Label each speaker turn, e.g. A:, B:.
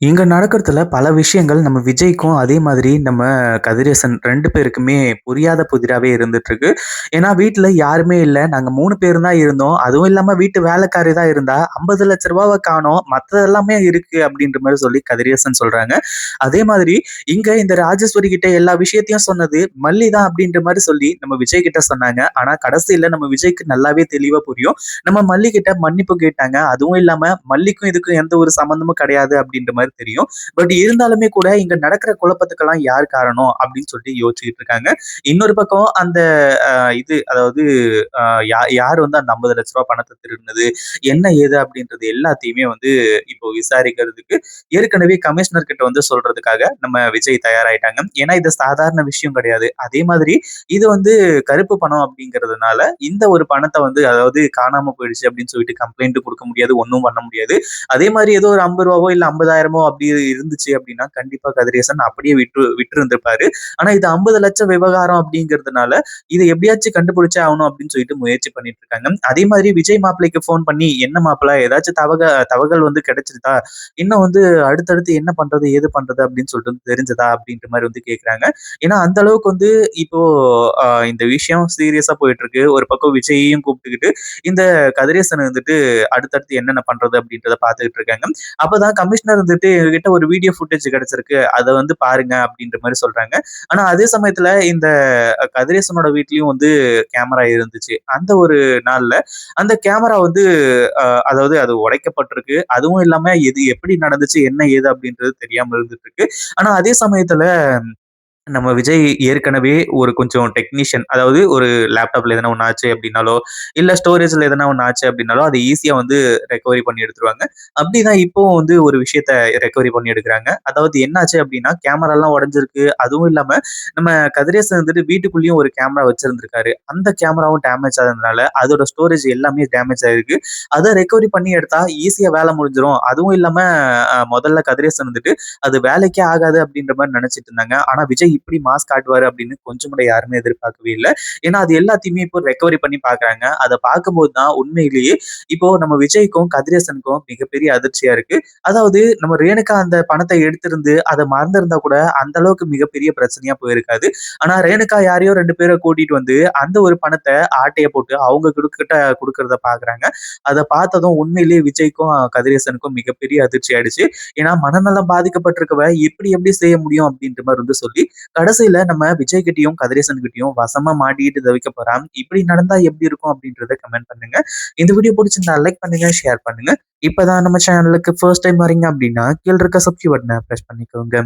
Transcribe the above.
A: இங்க நடக்கிறதுல பல விஷயங்கள் நம்ம விஜய்க்கும், அதே மாதிரி நம்ம கதிரேசன் 2 பேருக்குமே புரியாத புதிராவே இருந்துட்டுருக்கு. ஏன்னா வீட்ல யாருமே இல்ல. நாங்க 3 பேரு தான் இருந்தோம். அதுவும் இல்லாம வீட்டு வேலைக்காரி தான் இருந்தா. ரூ. 50,00,000 காணோம். மத்தது எல்லாமே இருக்கு அப்படின்ற மாரி சொல்லி கதிரேசன் சொல்றாங்க. அதே மாதிரி இங்க இந்த ராஜேஸ்வரி கிட்ட எல்லா விஷயத்தையும் சொன்னது மல்லி தான் அப்படின்ற மாரி சொல்லி நம்ம விஜய் கிட்ட சொன்னாங்க. ஆனா கடைசியில நம்ம விஜய்க்கு நல்லாவே தெளிவா புரியும். நம்ம மல்லி கிட்ட மன்னிப்பு கேட்டாங்க. அதுவும் இல்லாம மல்லிக்கும் இதுக்கும் எந்த ஒரு சம்மந்தமும் கிடையாது அப்படின்ற மாரி தெரியும். பட் இருந்தாலுமே கூட இங்க நடக்கிற குழப்பத்துக்கெல்லாம் யார் காரணம் அப்படின்னு சொல்லிட்டு யோசிச்சுட்டு இருக்காங்க. இன்னொரு பக்கம் அந்த இது அதாவது யார் வந்து அந்த ரூ. 50,00,000 பணத்த திருடுனது, என்ன ஏது அப்படின்றது எல்லாத்தையுமே வந்து இப்போ விசாரிக்கிறதுக்கு ஏற்கனவே கமிஷனர் கிட்ட வந்து சொல்றதுக்காக நம்ம விஜய் தயாராயிட்டாங்க. ஏன்னா இது சாதாரண விஷயம் கிடையாது. அதே மாதிரி இது வந்து கருப்பு பணம் அப்படிங்கிறதுனால இந்த ஒரு பணத்தை வந்து அதாவது காணாம போயிடுச்சு அப்படின்னு சொல்லிட்டு கம்ப்ளைண்ட் கொடுக்க முடியாது. ஒன்றும் பண்ண முடியாது. அதே மாதிரி ஏதோ ஒரு ரூ. 50வோ இல்ல 50,000மோ அப்படி இருந்துச்சு அப்படின்னா, கண்டிப்பா கதிரேசன் அப்படியே விட்டு விட்டு இருந்திருப்பாரு ஆனா இது 50,00,000 விவகாரம் அப்படிங்கிறதுனால, இதை எப்படியாச்சும் கண்டுபிடிச்சே ஆகணும் அப்படின்னு சொல்லிட்டு முயற்சி பண்ணிட்டு இருக்காங்க. அதே மாதிரி விஜய் மாப்பிள்ளைக்கு ஃபோன் பண்ணி, "என்ன மாப்பிள ஏதாச்சும் தவக தகவல் வந்து கிடைச்சிருதா இன்னும் வந்து அடுத்தடுத்து என்ன பண்றது? ஏது பண்றது?" அப்படின்னு சொல்லிட்டு தெரிஞ்சதா? அப்படின்ற மாதிரி வந்து கேட்குறாங்க ஏன்னா அந்த அளவுக்கு வந்து இப்போ இந்த விஷயம் சீரியஸா போயிட்டு இருக்கு. ஒரு பக்கம் விஜய்யையும் கூப்பிட்டுக்கிட்டு, இந்த கதிரேசன் வந்துட்டு அடுத்தடுத்து என்னென்ன பண்றது அப்படின்றத பார்த்துக்கிட்டு இருக்காங்க. அப்பதான் கமிஷனர் வந்துட்டு எங்ககிட்ட ஒரு வீடியோ ஃபுட்டேஜ் கிடைச்சிருக்கு. அதை வந்து பாருங்க அப்படின்ற மாதிரி சொல்றாங்க. ஆனா அதே சமயத்துல இந்த கதிரேசனோட வீட்லயும் வந்து கேமரா இருந்துச்சு. அந்த ஒரு நாள்ல அந்த கேமரா வந்து அதாவது அது உடைக்கப்பட்டிருக்கு. அதுவும் இல்லாம எது எப்படி நடந்துச்சு, என்ன ஏது அப்படின்றது தெரியாம இருந்துட்டு இருக்கு. ஆனா அதே சமயத்துல நம்ம விஜய் ஏற்கனவே ஒரு கொஞ்சம் டெக்னீஷியன். அதாவது ஒரு லேப்டாப்ல எதனா ஒன்று ஆச்சு அப்படின்னாலோ, இல்லை ஸ்டோரேஜ்ல எதனா ஒன்று ஆச்சு அப்படின்னாலோ, அதை ஈஸியாக வந்து ரெக்கவரி பண்ணி எடுத்துருவாங்க. அப்படிதான் இப்போ வந்து ஒரு விஷயத்த ரெக்கவரி பண்ணி எடுக்கிறாங்க அதாவது என்னாச்சு அப்படின்னா, கேமராலாம் உடஞ்சிருக்கு அதுவும் இல்லாமல் நம்ம கதிரேசன் வந்துட்டு வீட்டுக்குள்ளேயும் ஒரு கேமரா வச்சிருந்திருக்காரு. அந்த கேமராவும் டேமேஜ் ஆனதுனால, அதோட ஸ்டோரேஜ் எல்லாமே டேமேஜ் ஆயிருக்கு. அதை ரெக்கவரி பண்ணி எடுத்தா ஈஸியாக வேலை முடிஞ்சிடும் அதுவும் இல்லாமல் முதல்ல கதிரேசன் வந்துட்டு, அது வேலைக்கே ஆகாது அப்படின்ற மாதிரி நினச்சிட்டு இருந்தாங்க. ஆனால் விஜய் இப்படி மாஸ் காட்டுவாரு அப்படின்னு கொஞ்சம் கூட யாருமே எதிர்பார்க்கவே இல்லை ஏன்னா அது எல்லாத்தையுமே இப்போ ரெக்கவரி பண்ணி பாக்குறாங்க அதை பார்க்கும்போது தான் உண்மையிலேயே இப்போ நம்ம விஜய்க்கும், கதிரேசனுக்கும் மிகப்பெரிய அதிர்ச்சியா இருக்கு. அதாவது நம்ம ரேணுகா அந்த பணத்தை எடுத்திருந்து அதை மறந்திருந்தா கூட அந்த அளவுக்கு மிகப்பெரிய பிரச்சனையா போயிருக்காது. ஆனா ரேணுகா யாரையோ ரெண்டு பேரை கூட்டிட்டு வந்து அந்த ஒரு பணத்தை ஆட்டைய போட்டு அவங்க கிட்ட கொடுக்கறத பார்க்குறாங்க. அதை பார்த்ததும் உண்மையிலேயே விஜய்க்கும், கதிரேசனுக்கும் மிகப்பெரிய அதிர்ச்சி ஆயிடுச்சு. ஏன்னா மனநலம் பாதிக்கப்பட்டிருக்கவ எப்படி எப்படி செய்ய முடியும் அப்படின்ற மாதிரி வந்து சொல்லி, கடைசியில நம்ம விஜய் கிட்டையும் கதிரேசன் கிட்டையும் வசமா மாட்டிட்டு தவிக்க போறான். இப்படி நடந்தா எப்படி இருக்கும் அப்படின்றத கமெண்ட் பண்ணுங்க. இந்த வீடியோ பிடிச்சிருந்தா லைக் பண்ணுங்க, ஷேர் பண்ணுங்க. இப்பதான் நம்ம சேனலுக்கு ஃபர்ஸ்ட் டைம் வரீங்க அப்படின்னா, கீழ இருக்க சப்ஸ்கிரைப் பட்டனை ப்ரெஸ் பண்ணிக்கோங்க.